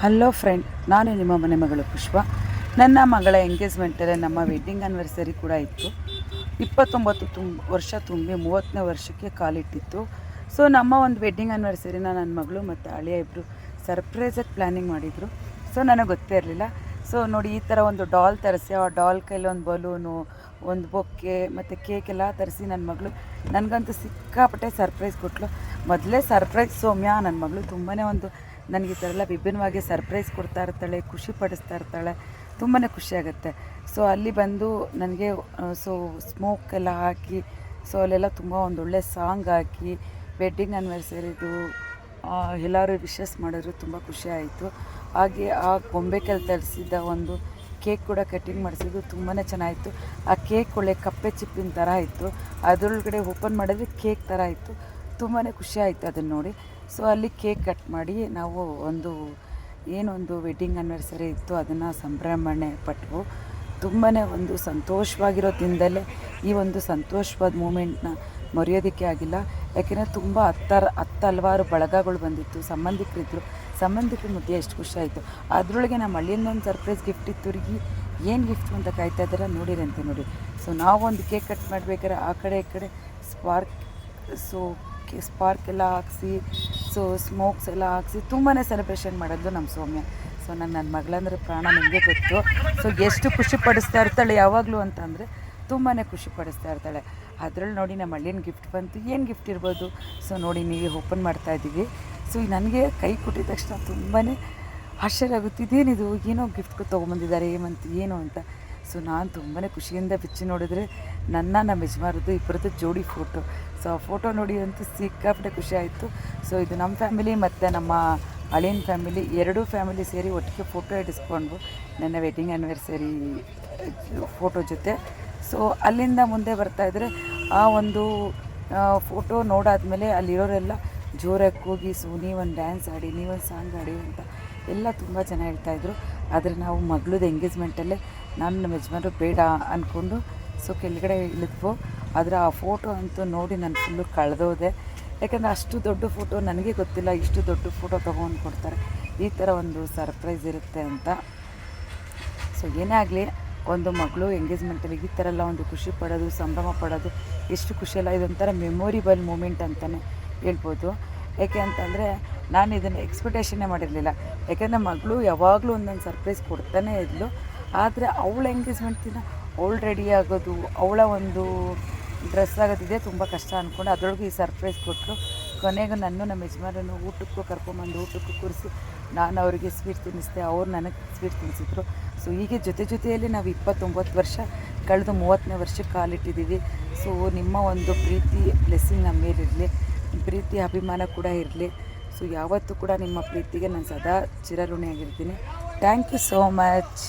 Hello friend ನಾನು ನಿಮ್ಮ ಮನೆ ಮಗಳು ಪುಷ್ಪ. ನನ್ನ ಮಗಳ ಎಂಗೇಜ್ಮೆಂಟಲ್ಲೇ ನಮ್ಮ ವೆಡ್ಡಿಂಗ್ ಆ್ಯನಿವರ್ಸರಿ ಕೂಡ ಇತ್ತು. ಇಪ್ಪತ್ತೊಂಬತ್ತು ತುಂಬ ವರ್ಷ ತುಂಬಿ ಮೂವತ್ತನೇ ವರ್ಷಕ್ಕೆ ಕಾಲಿಟ್ಟಿತ್ತು. ಸೊ ನಮ್ಮ ಒಂದು ವೆಡ್ಡಿಂಗ್ ಆ್ಯನಿವರ್ಸರಿನ ನನ್ನ ಮಗಳು ಮತ್ತು ಅಳಿಯ ಇಬ್ಬರು ಸರ್ಪ್ರೈಸಾಗಿ ಪ್ಲ್ಯಾನಿಂಗ್ ಮಾಡಿದರು. ಸೊ ನನಗೆ ಗೊತ್ತೇ ಇರಲಿಲ್ಲ. ಸೊ ನೋಡಿ ಈ ಥರ ಒಂದು ಡಾಲ್ ತರಿಸಿ, ಆ ಡಾಲ್ ಕೈಲಿ ಒಂದು ಬಲೂನು ಒಂದು ಬೊಕ್ಕೆ ಮತ್ತು ಕೇಕ್ ಎಲ್ಲ ತರಿಸಿ ನನ್ನ ಮಗಳು ನನಗಂತೂ ಸಿಕ್ಕಾಪಟ್ಟೆ ಸರ್ಪ್ರೈಸ್ ಕೊಟ್ಟಳು ಮೊದಲೇ ಸರ್ಪ್ರೈಸ್ ಸೌಮ್ಯ, ನನ್ನ ಮಗಳು ತುಂಬಾ ಒಂದು ನನಗೆ ಈ ಥರ ಎಲ್ಲ ವಿಭಿನ್ನವಾಗಿ ಸರ್ಪ್ರೈಸ್ ಕೊಡ್ತಾ ಇರ್ತಾಳೆ, ಖುಷಿ ಪಡಿಸ್ತಾ ಇರ್ತಾಳೆ ತುಂಬಾ ಖುಷಿಯಾಗುತ್ತೆ ಸೊ ಅಲ್ಲಿ ಬಂದು ನನಗೆ ಸೊ ಸ್ಮೋಕ್ ಎಲ್ಲ ಹಾಕಿ ಸೊ ಅಲ್ಲೆಲ್ಲ ತುಂಬ ಒಂದು ಒಳ್ಳೆ ಸಾಂಗ್ ಹಾಕಿ ವೆಡ್ಡಿಂಗ್ ಆ್ಯನಿವರ್ಸರಿದು ಎಲ್ಲರೂ ವಿಶಸ್ ಮಾಡಿದ್ರು, ತುಂಬ ಖುಷಿ ಆಯಿತು. ಹಾಗೆ ಆ ಗೊಂಬೆ ಕೈಲಿ ತರಿಸಿದ್ದ ಒಂದು ಕೇಕ್ ಕೂಡ ಕಟ್ಟಿಂಗ್ ಮಾಡಿಸಿದ್ದು ತುಂಬಾ ಚೆನ್ನಾಗಿತ್ತು. ಆ ಕೇಕ್ ಒಳ್ಳೆ ಕಪ್ಪೆ ಚಿಪ್ಪಿನ ಥರ ಇತ್ತು. ಅದರೊಳಗಡೆ ಓಪನ್ ಮಾಡಿದ್ರೆ ಕೇಕ್ ಥರ ಇತ್ತು. ತುಂಬಾ ಖುಷಿ ಆಯಿತು ಅದನ್ನು ನೋಡಿ. ಸೊ ಅಲ್ಲಿ ಕೇಕ್ ಕಟ್ ಮಾಡಿ ನಾವು ಒಂದು ಏನೊಂದು ವೆಡ್ಡಿಂಗ್ ಆ್ಯನಿವರ್ಸರಿ ಇತ್ತು, ಅದನ್ನು ಸಂಭ್ರಮಣೆ ಪಟ್ಟವು ತುಂಬಾ ಒಂದು ಸಂತೋಷವಾಗಿರೋ ದಿನದಲ್ಲೇ ಈ ಒಂದು ಸಂತೋಷವಾದ ಮೂಮೆಂಟ್ನ ಮರೆಯೋದಕ್ಕೆ ಆಗಿಲ್ಲ. ಯಾಕೆಂದರೆ ತುಂಬ ಹತ್ತರ, ಹತ್ತು ಹಲವಾರು ಬಳಗಗಳು ಬಂದಿತ್ತು. ಸಂಬಂಧಿಕರಿದ್ದರು ಸಂಬಂಧಿಕರ ಮುದ್ದೆ ಎಷ್ಟು ಖುಷಿ ಆಯಿತು. ಅದರೊಳಗೆ ನಮ್ಮ ಹಳ್ಳಿಯಿಂದ ಒಂದು ಸರ್ಪ್ರೈಸ್ ಗಿಫ್ಟ್ ಇತ್ತು. ತಿರುಗಿ ಏನು ಗಿಫ್ಟ್ ಅಂತ ಕಾಯ್ತಾ ಇದ್ದಾರೆ? ನೋಡಿರಂತೆ ನೋಡಿ. ಸೊ ನಾವೊಂದು ಕೇಕ್ ಕಟ್ ಮಾಡಬೇಕಾದ್ರೆ ಆ ಕಡೆ, ಈ ಕಡೆ ಸ್ಪಾರ್ಕ್ ಸೊ ಸ್ಪಾರ್ಕ್ ಎಲ್ಲ ಹಾಕ್ಸಿ ಸೊ ಸ್ಮೋಕ್ಸ್ ಎಲ್ಲ ಹಾಕ್ಸಿ ತುಂಬಾ ಸೆಲೆಬ್ರೇಷನ್ ಮಾಡೋದು ನಮ್ಮ ಸೌಮ್ಯ. ಸೊ ನನ್ನ ನನ್ನ ಮಗಳಂದ್ರೆ ಪ್ರಾಣ ನಿಮಗೆ ಗೊತ್ತು. ಸೊ ಎಷ್ಟು ಖುಷಿ ಪಡಿಸ್ತಾ ಇರ್ತಾಳೆ ಯಾವಾಗಲೂ ಅಂತಂದರೆ ತುಂಬಾ ಖುಷಿ ಪಡಿಸ್ತಾ ಇರ್ತಾಳೆ. ಅದ್ರಲ್ಲಿ ನೋಡಿ ನಮ್ಮ ಹಳ್ಳಿನ ಗಿಫ್ಟ್ ಬಂತು. ಏನು ಗಿಫ್ಟ್ ಇರ್ಬೋದು? ಸೊ ನೋಡಿ ನೀವೇ ಓಪನ್ ಮಾಡ್ತಾ ಇದ್ದೀವಿ. ಸೊ ನನಗೆ ಕೈ ಕೊಟ್ಟಿದ ತಕ್ಷಣ ತುಂಬಾ ಆಶ್ಚರ್ಯ ಆಗುತ್ತೆ ಇದೇನಿದು ಏನೋ ಗಿಫ್ಟ್ ತೊಗೊಂಬಂದಿದ್ದಾರೆ ಏಮಂತ ಏನು ಅಂತ. ಸೊ ನಾನು ತುಂಬಾ ಖುಷಿಯಿಂದ ಬಿಚ್ಚಿ ನೋಡಿದ್ರೆ ನನ್ನ, ನಮ್ಮ ಯಜಮಾರದ್ದು ಇಬ್ಬರದ್ದು ಜೋಡಿ ಫೋಟೋ ಸೊ ಫೋಟೋ ನೋಡಿ ಅಂತೂ ಸಿಕ್ಕಾಪಟ್ಟೆ ಖುಷಿ ಆಯಿತು. ಸೊ ಇದು ನಮ್ಮ ಫ್ಯಾಮಿಲಿ ಮತ್ತು ನಮ್ಮ ಅಳಿನ ಫ್ಯಾಮಿಲಿ ಎರಡೂ ಫ್ಯಾಮಿಲಿ ಸೇರಿ ಒಟ್ಟಿಗೆ ಫೋಟೋ ಇಡಿಸ್ಕೊಂಡು ನನ್ನ ವೆಡ್ಡಿಂಗ್ ಆ್ಯನಿವರ್ಸರಿ ಫೋಟೋ ಜೊತೆ. ಸೊ ಅಲ್ಲಿಂದ ಮುಂದೆ ಬರ್ತಾ ಇದ್ದರೆ ಆ ಒಂದು ಫೋಟೋ ನೋಡಾದಮೇಲೆ ಅಲ್ಲಿರೋರೆಲ್ಲ ಜೋರಾಗಿ ಕೂಗಿ, ಸೊ, ನೀವೊಂದು ಡ್ಯಾನ್ಸ್ ಆಡಿ, ನೀವೊಂದು ಸಾಂಗ್ ಆಡಿ ಅಂತ ಎಲ್ಲ ತುಂಬ ಜನ ಹೇಳ್ತಾಯಿದ್ರು ಆದರೆ ನಾವು ಮಗಳದ್ದು ಎಂಗೇಜ್ಮೆಂಟಲ್ಲೇ ನಾನು ನಮ್ಮ ಯಜಮಾನರು ಬೇಡ ಅಂದ್ಕೊಂಡು ಸೊ ಕೆಳಗಡೆ ಇಳಿದ್ವು. ಆದರೆ ಆ ಫೋಟೋ ಅಂತೂ ನೋಡಿ ನಾನು ಫುಲ್ಲು ಕಳೆದೋದೆ. ಯಾಕಂದರೆ ಅಷ್ಟು ದೊಡ್ಡ ಫೋಟೋ ನನಗೆ ಗೊತ್ತಿಲ್ಲ, ಇಷ್ಟು ದೊಡ್ಡ ಫೋಟೋ ತೊಗೊಂಡು ಕೊಡ್ತಾರೆ. ಈ ಥರ ಒಂದು ಸರ್ಪ್ರೈಸ್ ಇರುತ್ತೆ ಅಂತ. ಸೊ ಏನೇ ಆಗಲಿ, ಒಂದು ಮಗಳು ಎಂಗೇಜ್ಮೆಂಟಲ್ಲಿ ಈ ಥರ ಎಲ್ಲ ಒಂದು ಖುಷಿ ಪಡೋದು, ಸಂಭ್ರಮ ಪಡೋದು, ಎಷ್ಟು ಖುಷಿಯಲ್ಲ ಇದೊಂಥರ ಮೆಮೊರಿಬಲ್ ಮೂಮೆಂಟ್ ಅಂತಲೇ ಹೇಳ್ಬೋದು. ಯಾಕೆ ಅಂತಂದರೆ, ನಾನು ಇದನ್ನು ಎಕ್ಸ್ಪೆಕ್ಟೇಷನ್ನೇ ಮಾಡಿರಲಿಲ್ಲ. ಯಾಕೆಂದರೆ ಮಗಳು ಯಾವಾಗಲೂ ಒಂದೊಂದು ಸರ್ಪ್ರೈಸ್ ಕೊಡ್ತಾನೇ ಇದ್ಲು. ಆದರೆ ಅವಳ ಎಂಗೇಜ್ಮೆಂಟ್ ದಿನ ಅವಳು ರೆಡಿ ಆಗೋದು, ಅವಳ ಒಂದು ಡ್ರೆಸ್ ಆಗೋದಿದೆ ತುಂಬ ಕಷ್ಟ ಅಂದ್ಕೊಂಡು ಅದ್ರೊಳಗೆ ಈ ಸರ್ಪ್ರೈಸ್ ಕೊಟ್ಟರು ಕೊನೆಗೆ ನಾನು ನಮ್ಮ ಯಜಮಾನನ್ನು ಊಟಕ್ಕೂ ಕರ್ಕೊಂಬಂದು ಊಟಕ್ಕೂ ಕೂರಿಸಿ ನಾನು ಅವರಿಗೆ ಸ್ವೀಟ್ ತಿನ್ನಿಸ್ದೆ, ಅವ್ರು ನನಗೆ ಸ್ವೀಟ್ ತಿನ್ನಿಸಿದ್ರು. ಸೊ ಹೀಗೆ ಜೊತೆ ಜೊತೆಯಲ್ಲಿ ನಾವು ಇಪ್ಪತ್ತೊಂಬತ್ತು ವರ್ಷ, ಕಳೆದು ಮೂವತ್ತನೇ ವರ್ಷಕ್ಕೆ ಕಾಲಿಟ್ಟಿದ್ದೀವಿ. ಸೊ ನಿಮ್ಮ ಒಂದು ಪ್ರೀತಿ ಬ್ಲೆಸ್ಸಿಂಗ್ ನಮ್ಮ ಮೇಲಿರಲಿ ಪ್ರೀತಿ, ಅಭಿಮಾನ ಕೂಡ ಇರಲಿ. ಸೊ ಯಾವತ್ತೂ ಕೂಡ ನಿಮ್ಮ ಪ್ರೀತಿಗೆ ನಾನು ಸದಾ ಚಿರಋಣಿಯಾಗಿರ್ತೀನಿ. Thank you so much